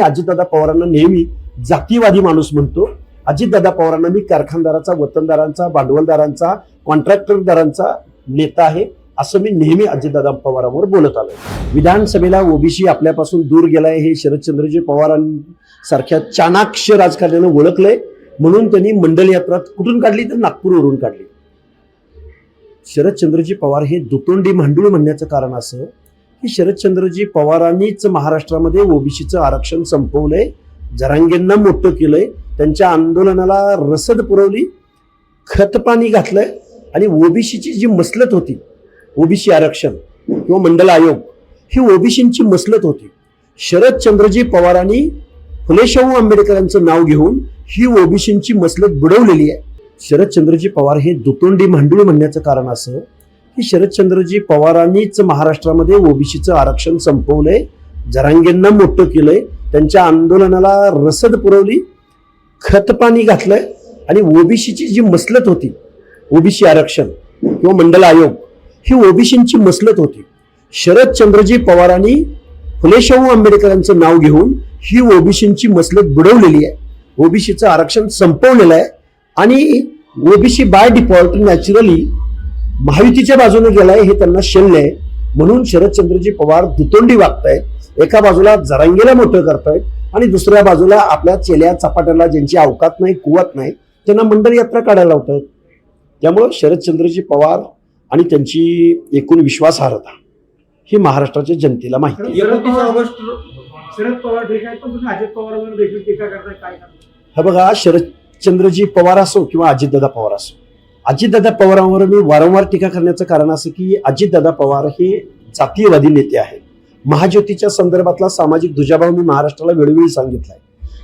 अजितदादा पवारांना नेहमी जातीवादी माणूस म्हणतो. अजितदादा पवारांना मी कारखानदाराचा वतनदारांचा भांडवलदारांचा कॉन्ट्रॅक्टरदारांचा नेता आहे असं मी नेहमी अजितदादा पवारांवर बोलत आलोय. विधानसभेला ओबीसी आपल्यापासून दूर गेलाय हे शरदचंद्रजी पवारांसारख्या चाणाक्ष राजकारण्यानं ओळखलंय. म्हणून त्यांनी मंडल यात्रा कुठून काढली? तर नागपूरवरून काढली. शरदचंद्रजी पवार हे दुतोंडी मांडूळ म्हणण्याचं कारण असं की शरदचंद्रजी पवारांनीच महाराष्ट्रामध्ये ओबीसीचं आरक्षण संपवलंय. जरांगेंना मोठं केलंय. त्यांच्या आंदोलनाला रसद पुरवली. खतपाणी घातलंय. आणि ओबीसीची जी मसलत होती ओबीसी आरक्षण किंवा मंडल आयोग ही ओबीसींची मसलत होती. शरदचंद्रजी पवारांनी फुलेशाहू आंबेडकरांचं नाव घेऊन ही ओबीसींची मसलत बुडवलेली आहे. शरदचंद्रजी पवार हे दुतोंडी मांडूळ म्हणण्याचं कारण असं की शरदचंद्रजी पवारांनीच महाराष्ट्रामध्ये ओबीसीचं आरक्षण संपवलंय. जरांगेंना मोठं केलंय. त्यांच्या आंदोलनाला रसद पुरवली. खतपाणी घातलंय. आणि ओबीसीची जी मसलत होती ओबीसी आरक्षण किंवा मंडल आयोग ही ओबीसींची मसलत होती. शरदचंद्रजी पवारांनी फुलेशाहू आंबेडकरांचं नाव घेऊन ही ओबीसींची मसलत बुडवलेली आहे. ओबीसीचं आरक्षण संपवलेलं आहे. आणि ओबीसी बाय डिफॉल्ट नॅचरली महायुतीच्या बाजूने गेलाय हे त्यांना शल्य आहे. म्हणून शरदचंद्रजी पवार दुतोंडी वागतायत. एका बाजूला जरांगेला मोठं करतायत आणि दुसऱ्या बाजूला आपल्या चेल्या चपाट्याला ज्यांची अवकात नाही कुवत नाही त्यांना मंडल यात्रा काढायला लावतात त्यामुळं शरदचंद्रजी पवार आणि त्यांची एकूण विश्वासार्हता ही महाराष्ट्राच्या जनतेला माहिती हा बघा शरदचंद्रजी पवार असो किंवा अजितदादा पवार असो अजितदादा पवारांवर मी वारंवार टीका करण्याचं कारण असं की अजितदादा पवार हे जातीयवादी नेते आहेत. महाज्योतीच्या संदर्भातला सामाजिक दुजाभाव मी महाराष्ट्राला वेळोवेळी सांगितलाय.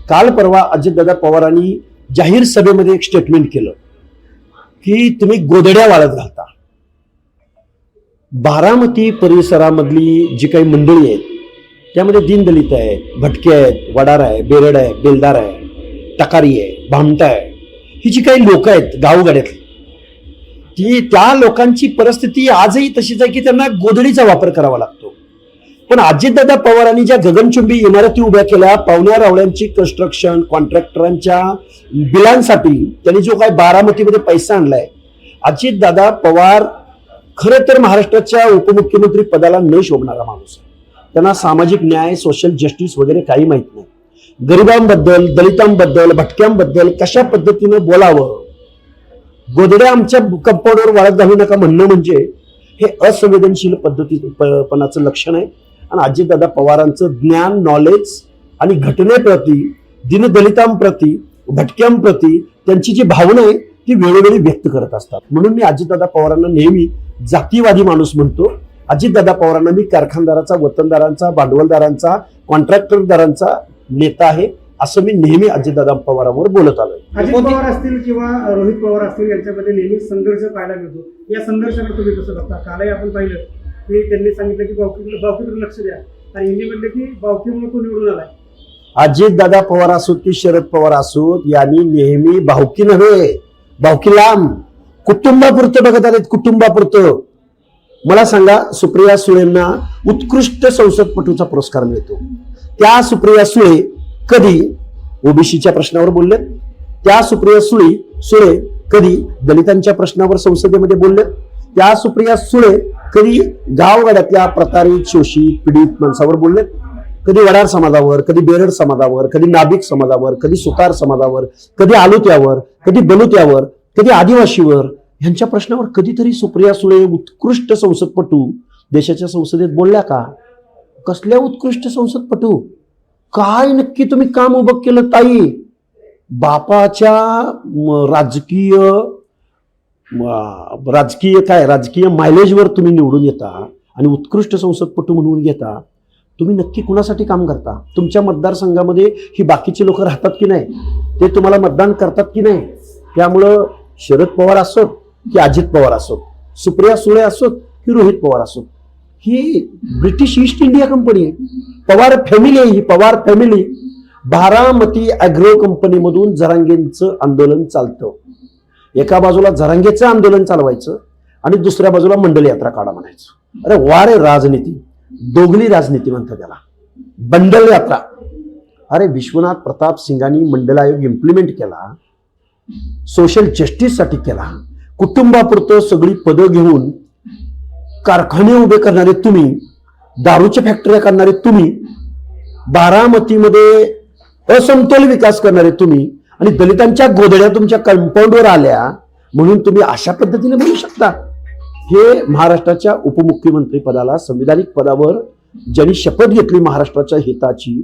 काल परवा अजितदादा पवारांनी जाहीर सभेमध्ये एक स्टेटमेंट केलं की तुम्ही गोदड्या वाळत घालता. बारामती परिसरामधली जी काही मंडळी आहेत त्यामध्ये दीनदलित आहे भटके आहेत वडार आहे बेरड आहे बेलदार आहे टकारी आहे भामटा आहे. ही जी काही लोक आहेत गावगाड्यातली ती त्या लोकांची परिस्थिती आजही तशीच आहे की त्यांना गोधडीचा वापर करावा लागतो. पण अजितदादा पवारांनी ज्या गगनचुंबी इमारती उभ्या केल्या पावण्या रावळ्यांची कन्स्ट्रक्शन कॉन्ट्रॅक्टरांच्या बिलांसाठी त्यांनी जो काही बारामतीमध्ये पैसा आणलाय अजितदादा पवार खरं तर महाराष्ट्राच्या उपमुख्यमंत्री पदाला न शोभणारा माणूस आहे. त्यांना सामाजिक न्याय सोशल जस्टिस वगैरे काही माहीत नाही. गरिबांबद्दल दलितांबद्दल भटक्यांबद्दल कशा पद्धतीनं बोलावं गोदड्या आमच्या कंपाऊंडवर वाळत घालू नका म्हणणं म्हणजे हे असंवेदनशील पद्धती प- पणाचं लक्षण आहे. आणि अजितदादा पवारांचं ज्ञान नॉलेज आणि घटनेप्रती दिनदलितांप्रती भटक्यांप्रती त्यांची जी भावना आहे ती वेळोवेळी व्यक्त करत असतात. म्हणून मी अजितदादा पवारांना नेहमी जातीवादी माणूस म्हणतो. अजितदादा पवारांना मी कारखानदाराचा वतनदारांचा भांडवलदारांचा कॉन्ट्रॅक्टरदारांचा नेता आहे. असं मी नेहमी अजितदादा पवारांवर बोलत आलोय. अजित पवार असतील किंवा रोहित पवार असतील यांच्यामध्ये नेहमी संघर्ष पाहायला मिळतो. या संघर्षाकडे तुम्ही कसं बघता? कालही आपण पाहिलं की त्यांनी सांगितलं की बावकीकडे बावकीकडे लक्ष द्या. आणि यांनी म्हटलं की बावकीमुळे तो निवडून आलाय. अजितदादा पवार असोत की शरद पवार असोत यांनी नेहमी भावकी नव्हे भावकी लांब. कुटुंबापुरतं बघत आलेत कुटुंबापुरतं. मला सांगा सुप्रिया सुळेंना उत्कृष्ट संसदपटूचा पुरस्कार मिळतो. त्या सुप्रिया सुळे कधी ओबीसीच्या प्रश्नावर बोलले त्या सुप्रिया सुळे सुळे कधी दलितांच्या प्रश्नावर संसदेमध्ये बोललेत? त्या सुप्रिया सुळे कधी गावगाड्यातल्या प्रतारित शोषित पीडित माणसावर बोललेत? कधी वडार समाजावर कधी बेरड समाजावर कधी नाभिक समाजावर कधी सुतार समाजावर कधी आलुत्यावर कधी बलुत्यावर कधी आदिवासीवर ह्यांच्या प्रश्नावर कधीतरी सुप्रिया सुळे उत्कृष्ट संसदपटू देशाच्या संसदेत बोलल्या का? कसल्या उत्कृष्ट संसदपटू? काय नक्की तुम्ही काम उभं केलं ताई? बापाच्या राजकीय राजकीय काय राजकीय मायलेजवर तुम्ही निवडून येता आणि उत्कृष्ट संसदपटू म्हणून घेता. तुम्ही नक्की कुणासाठी काम करता? तुमच्या मतदारसंघामध्ये ही बाकीची लोक राहतात की नाही? ते तुम्हाला मतदान करतात की नाही? त्यामुळं शरद पवार असोत की अजित पवार असोत? सुप्रिया सुळे असोत की रोहित पवार असोत? ही ब्रिटिश ईस्ट इंडिया कंपनी आहे. पवार फॅमिली आहे ही पवार फॅमिली बारामती अॅग्रो कंपनीमधून जरांगेंचं आंदोलन चालतं. एका बाजूला जरांगेचं आंदोलन चालवायचं आणि दुसऱ्या बाजूला मंडल यात्रा काढा म्हणायचं. अरे वा रे राजनीती. दोघली राजनीती म्हणतात त्याला बंडल यात्रा. अरे विश्वनाथ प्रताप सिंगांनी मंडल आयोग इम्प्लिमेंट केला. सोशल जस्टिससाठी केला. कुटुंबापुरतं सगळी पदं घेऊन कारखाने उभे करणारे तुम्ही दारूच्या फॅक्टऱ्या करणारे तुम्ही बारामतीमध्ये असमतोल विकास करणारे तुम्ही आणि दलितांच्या गोधड्या तुमच्या कंपाऊंडवर आल्या म्हणून तुम्ही अशा पद्धतीने बोलू शकता. हे महाराष्ट्राच्या उपमुख्यमंत्री पदाला संविधानिक पदावर ज्यांनी शपथ घेतली महाराष्ट्राच्या हिताची